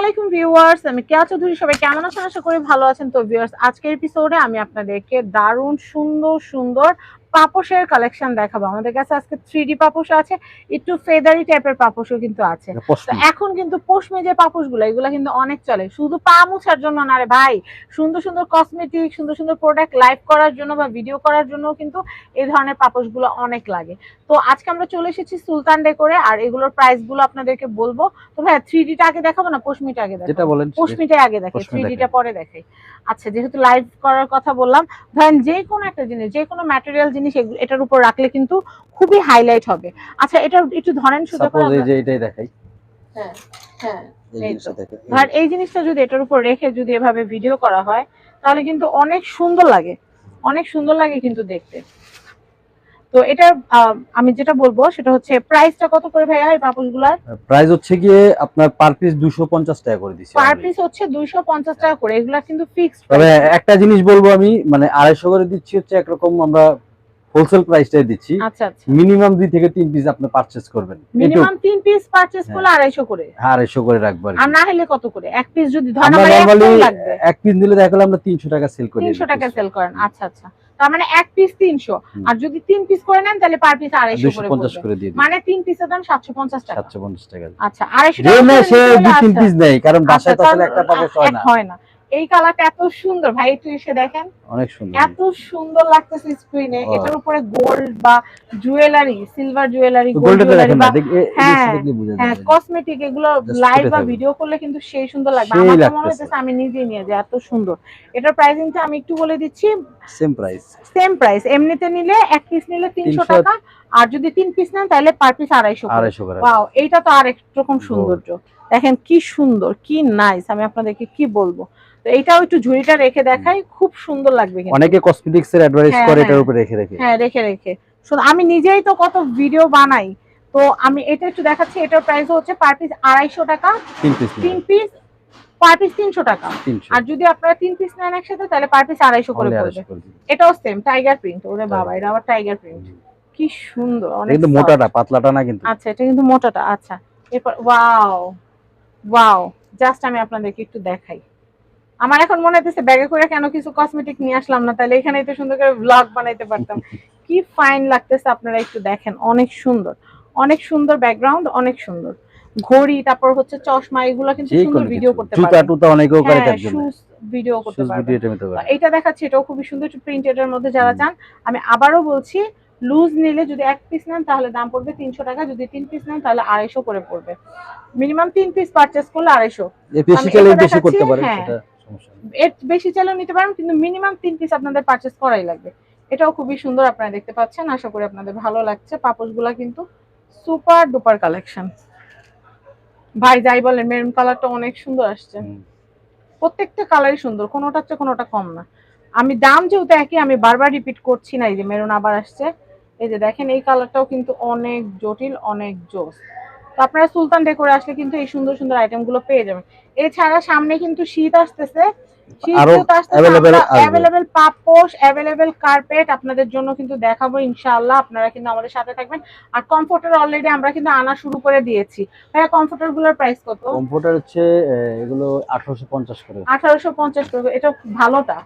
আলাইকুম ভিউয়ার্স, আমি কেয়া চৌধুরী সবাই কেমন আছেন? আশা করি ভালো আছেন। তো ভিউয়ার্স, আজকের এপিসোডে আমি আপনাদেরকে দারুণ সুন্দর সুন্দর পাপোশের কালেকশন দেখাবো। আমাদের কাছে আজকে থ্রি ডি পাপোশ আছে একটু ফেদারি টাইপের পাপোশও কিন্তু আছে। তো এখন কিন্তু পশমি যে পাপোশগুলো এগুলো কিন্তু অনেক চলে। শুধু পা মোছার জন্য না রে ভাই সুন্দর সুন্দর কসমেটিক সুন্দর সুন্দর প্রোডাক্ট লাইভ করার জন্য বা ভিডিও করার জন্য কিন্তু এই ধরনের পাপোশগুলো অনেক লাগে। তো আজকে আমরা চলে এসেছি সুলতান ডেকোরে আর এগুলোর প্রাইসগুলো আপনাদেরকে বলব। তো ভাই থ্রি ডিটা আগে দেখাবো না? পশমিটা আগে দেখাবো? পশমিটাই আগে দেখে থ্রি। ডিটা পরে দেখাই। আচ্ছা যেহেতু লাইভ করার কথা বললাম ধরেন যে কোনো একটা জিনিস যে কোনো ম্যাটেরিয়াল জিনিস এটার উপর রাখলে কিন্তু খুবই হাইলাইট হবে। আচ্ছা এটা একটু ধরেন শুধু সাপোজ এই যে এটাই দেখাই। হ্যাঁ হ্যাঁ এই জিনিসটা ধর এই জিনিসটা যদি এটার উপর রেখে যদি এভাবে ভিডিও করা হয় তাহলে কিন্তু অনেক সুন্দর লাগে। অনেক সুন্দর লাগে কিন্তু দেখতে। তো এটা আমি যেটা বলব সেটা হচ্ছে প্রাইসটা কত করে ভাইয়া এই পাপোশগুলার প্রাইস হচ্ছে গিয়ে আপনার পার পিস 250 টাকা করে দিছি পার পিস হচ্ছে দুইশো পঞ্চাশ টাকা করে এগুলা কিন্তু ফিক্সড তবে একটা জিনিস বলব আমি মানে 250 করে দিচ্ছি হচ্ছে একরকম আমরা হোলসেল প্রাইসটাই দিচ্ছি। আচ্ছা আচ্ছা। মিনিমাম দুই থেকে তিন পিস আপনি পারচেজ করবেন। মিনিমাম তিন পিস পারচেজ হ্যাঁ। করলে আড়াইশো করে। আড়াইশো করে রাখব আর না হলে কত করে? এক পিস যদি এক পিস নিলে দেখা গেলো আমরা 300 টাকা সেল করি। তিনশো টাকা সেল করেন। আচ্ছা আচ্ছা। তার মানে এক পিস তিনশো। আর যদি তিন পিস করে নেন তাহলে পার পিস আড়াইশো করে 250 করে দিয়ে মানে তিন পিসের দাম সাতশো পঞ্চাশ টাকা। 750 টাকা। আচ্ছা আড়াইশো টাকা না সে দুই তিন আচ্ছা। পিস নেই কারণ বাসায় তো আচ্ছা, আসলে একটা হয় না। হয় না। এই কালারটা এত সুন্দর। ভাই একটু এসে দেখেন। অনেক সুন্দর। এত সুন্দর লাগতেছে স্ক্রিনে এটার উপরে গোল্ড বা jewellery silver jewellery gold jewellery বা হ্যাঁ, বোঝা হ্যাঁ কসমেটিক এগুলো লাইভ বা ভিডিও করলে কিন্তু সেই সুন্দর লাগবে। আমার তো মনে হচ্ছে আমি নিজেই নিয়ে যাই এত সুন্দর। এটার প্রাইসিংটা আমি একটু বলে দিচ্ছি। সেম প্রাইস সেম প্রাইস এমনিতে নিলে এক পিস নিলে তিনশো 300 টাকা। আর যদি তিন পিস নেন তাহলে পার পিস আড়াইশো করে। আড়াইশো ওয়াও এইটা তো আর একরকম সৌন্দর্য। দেখেন কি সুন্দর কি নাইস আমি আপনাদেরকে কি বলব? তো এইটাও একটু ঝুড়িটা রেখে দেখাই খুব সুন্দর লাগবে অনেকে কসমেটিক্স এর অ্যাডভাইস হ্যাঁ, করে এটার হ্যাঁ। উপরে রেখে রেখে। হ্যাঁ রেখে রেখে। শুধু আমি নিজেই তো কত ভিডিও বানাই তো আমি এটা একটু দেখাচ্ছি এটার প্রাইস হচ্ছে পার পিস আড়াইশো টাকা। তিন পিস তিন পিস পার পিস তিনশো টাকা। আর যদি আপনারা তিন পিস নেন একসাথে তাহলে পার পিস আড়াইশো করে পড়বে। এটাও সেম টাইগার প্রিন্ট ওরে বাবা এটা আবার টাইগার প্রিন্ট কি সুন্দর অনেক কিন্তু মোটাটা পাতলাটা না কিন্তু। আচ্ছা এটা কিন্তু মোটাটা আচ্ছা। এরপর ওয়াও ওয়াও জাস্ট আমি আপনাদেরকে একটু দেখাই। আমার এখন মনে ব্যাগে করে কেন কিছু কসমেটিক নিয়ে আসলাম না তাহলে এখানে তো সুন্দর করে ব্লগ বানাইতে পারতাম। কি ফাইন লাগতেছে আপনারা একটু দেখেন অনেক সুন্দর। অনেক সুন্দর ব্যাকগ্রাউন্ড অনেক সুন্দর। ঘড়ি তারপর হচ্ছে চশমা এগুলো কিন্তু সুন্দর ভিডিও করতে জুতা পারবেন। টুতা অনেকেও করে হ্যাঁ তার জন্য? ভিডিও করতে শুজ পারবেন। ভিডিও এটা দেখাচ্ছি এটাও খুবই সুন্দর প্রিন্টেড এর মধ্যে যারা চান। আমি আবারও বলছি লুজ নিলে যদি এক পিস নেন তাহলে দাম পড়বে তিনশো টাকা। যদি তিন পিস নেন তাহলে আড়াইশো করে পড়বে। মিনিমাম তিন পিস পারচেস করলে আড়াইশো। হ্যাঁ। এর বেশি চাইলেও নিতে পারেন কিন্তু মিনিমাম তিন পিস আপনাদের পারচেস করাই লাগবে। এটাও খুবই সুন্দর আপনারা দেখতে পাচ্ছেন আশা করি আপনাদের ভালো লাগছে। পাপোশগুলা কিন্তু সুপার ডুপার কালেকশন ভাই যাই বলেন মেরুন কালারটা অনেক সুন্দর আসছে। প্রত্যেকটা কালারই সুন্দর কোনোটার চেয়ে কোনোটা কম না। আমি দাম যেহেতু একই আমি বারবার রিপিট করছি না এই যে মেরুন আবার আসছে। এই যে দেখেন এই কালারটাও কিন্তু অনেক জটিল অনেক জোস। তো আপনারা সুলতান ডেকোরে আসলে কিন্তু এই সুন্দর সুন্দর আইটেমগুলো পেয়ে যাবেন। এছাড়া সামনে কিন্তু শীত আসতেছে। আপনাদের জন্য কিন্তু দেখাবো ইনশাআল্লাহ। আপনারা কিন্তু আমাদের সাথে থাকবেন। আর কমফোর্টার অলরেডি আমরা কিন্তু আনা শুরু করে দিয়েছি। ভাইয়া কমফোর্টারগুলোর প্রাইস কত? হচ্ছে এগুলো 1850 করে। আঠারোশো পঞ্চাশ করে। এটা ভালোটা।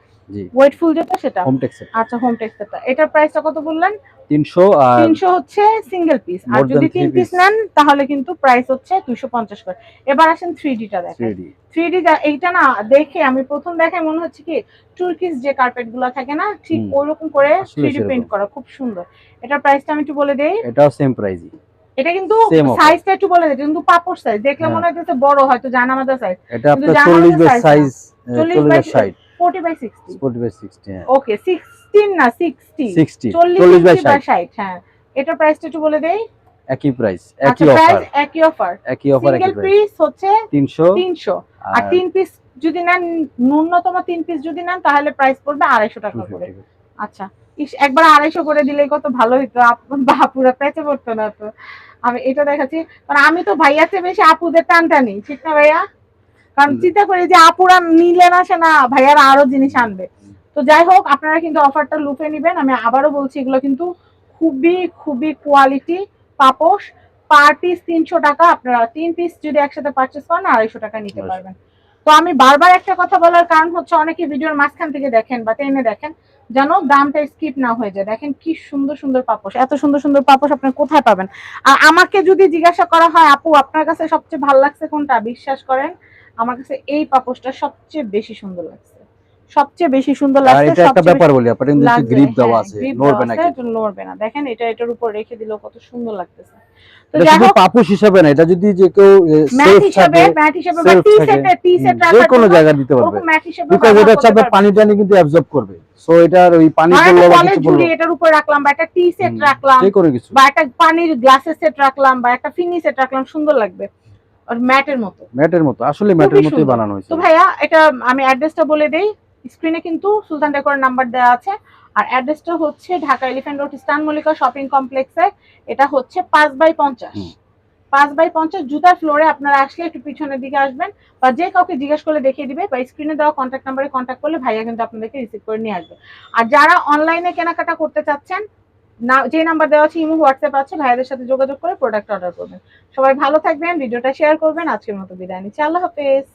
যেটা সেটা। হোম আচ্ছা হোম এটার প্রাইসটা কত বললেন? 300 আর তিনশো হচ্ছে সিঙ্গেল পিস আর যদি তিন পিস নেন তাহলে কিন্তু প্রাইস হচ্ছে দুশো পঞ্চাশ করে। এবার আসেন ডিটা দেখেন। 3D থ্রি এইটা না দেখে আমি প্রথম দেখে মনে হচ্ছে কি তুর্কিশ যে কার্পেটগুলো থাকে না ঠিক হুম। ওইরকম করে আসলে থ্রি ডি সেরকম। প্রিন্ট করা খুব সুন্দর। এটার প্রাইসটা আমি একটু বলে দেই। এটাও সেম প্রাইসই এটা কিন্তু সাইজটা একটু বলে দিই কিন্তু পাপড় সাইজ দেখলে হ্যাঁ। মনে হচ্ছে বড় হয়তো জানামাজা সাইজ এটা কিন্তু আপনার জানার 40 by. Size 40 40 by by 60 forty by sixty 40 by 60 হ্যাঁ ওকে সিক্সটিন না সিক্সটি 60 40 বাই 60 হ্যাঁ। এটার প্রাইসটা একটু বলে দেই? একই প্রাইস আচ্ছা একই অফার একই অফার একই অফার সিঙ্গেল পিস হচ্ছে 300 তিনশো। আর আর তিন পিস যদি নেন ন্যূনতম তিন পিস যদি নেন তাহলে প্রাইস পড়বে আড়াইশো টাকা করে। 250 আচ্ছা একবার আড়াইশো করে দিলে কত ভালো হতো বাপুরা পেঁচে পড়তো না তো। আমি এটা দেখাচ্ছি। কারণ আমি তো ভাইয়ার চেয়ে বেশি আপুদের টান টানি ঠিক না ভাইয়া? কারণ চিন্তা করি যে আপুরা নিলে না সে না ভাইয়ারা আরও জিনিস আনবে। তো যাই হোক আপনারা কিন্তু অফারটা লুপে নেবেন। আমি আবারও বলছি এগুলো কিন্তু খুবই খুবই কোয়ালিটি পাপোশ। পার পিস তিনশো টাকা আপনারা তিন পিস যদি একসাথে পারচেস করেন আড়াইশো টাকা নিতে পারবেন। তো আমি বারবার একটা কথা বলার কারণ হচ্ছে অনেকে ভিডিওর মাঝখান থেকে দেখেন বা টেনে দেখেন যেন দামটা স্কিপ না হয়ে যায়। দেখেন কি সুন্দর সুন্দর পাপোশ। এত সুন্দর সুন্দর পাপোশ আপনি কোথায় পাবেন? আর আমাকে যদি জিজ্ঞাসা করা হয় আপু আপনার কাছে সবচেয়ে ভালো লাগছে কোনটা? বিশ্বাস করেন আমার কাছে এই পাপোশটা সবচেয়ে বেশি সুন্দর লাগছে। সবচেয়ে বেশি সুন্দর লাগছে এটা একটা ব্যাপার বলি আপনার কিন্তু গ্রিপ দেওয়া হ্যাঁ, আছে নড়বে না। এটা নড়বে না। দেখেন এটা এটার উপর রেখে দিলেও কত সুন্দর লাগতেছে। তো এটা যাই শুধু হোক পাপুস হিসাবে না এটা যদি যে কেউ ম্যাট হিসাবে বা টি সেটে টি সেট যে কোনো জায়গায় দিতে পারবে। ওরকম ম্যাট হিসাবে বিকজ এটা হচ্ছে আপনার পানি টানি কিন্তু অ্যাবজর্ব করবে। সো এটার ওই পানি পড়ল বা কিছু পড়ল এটার উপর রাখলাম বা একটা টি সেট রাখলাম যে কোনো কিছু। বা একটা পানির গ্লাসের সেট রাখলাম বা একটা ফিনি সেট রাখলাম সুন্দর লাগবে। আর ম্যাটের মতো। ম্যাটের মতো আসলে ম্যাটের মতোই বানানো হয়েছে। তো ভাইয়া এটা আমি অ্যাড্রেসটা বলে দেই। স্ক্রিনে কিন্তু সুলতান ডেকোর নাম্বার দেওয়া আছে। আর অ্যাড্রেসটা হচ্ছে Dhaka elephant road eastern Mallika shopping কমপ্লেক্সে। এটা হচ্ছে পাঁচ বাই পঞ্চাশ। পাঁচ বাই পঞ্চাশ জুতার ফ্লোরে আপনারা আসলে একটু পিছনের দিকে আসবেন বা যে কাউকে জিজ্ঞেস করলে দেখিয়ে দিবে বা স্ক্রিনে দেওয়া কন্ট্যাক্ট নাম্বারে কন্ট্যাক্ট করলে ভাইয়া কিন্তু আপনাদেরকে রিসিভ করে নিয়ে আসবে। আর যারা অনলাইনে কেনাকাটা করতে চাচ্ছেন না, যে নাম্বার দেওয়া আছে ইমো, হোয়াটসঅ্যাপ আছে, ভাইয়াদের সাথে যোগাযোগ করে প্রোডাক্ট অর্ডার করবেন। সবাই ভালো থাকবেন, ভিডিওটা শেয়ার করবেন, আজকের মতো বিদায় নিচ্ছি। আল্লাহ হাফেজ।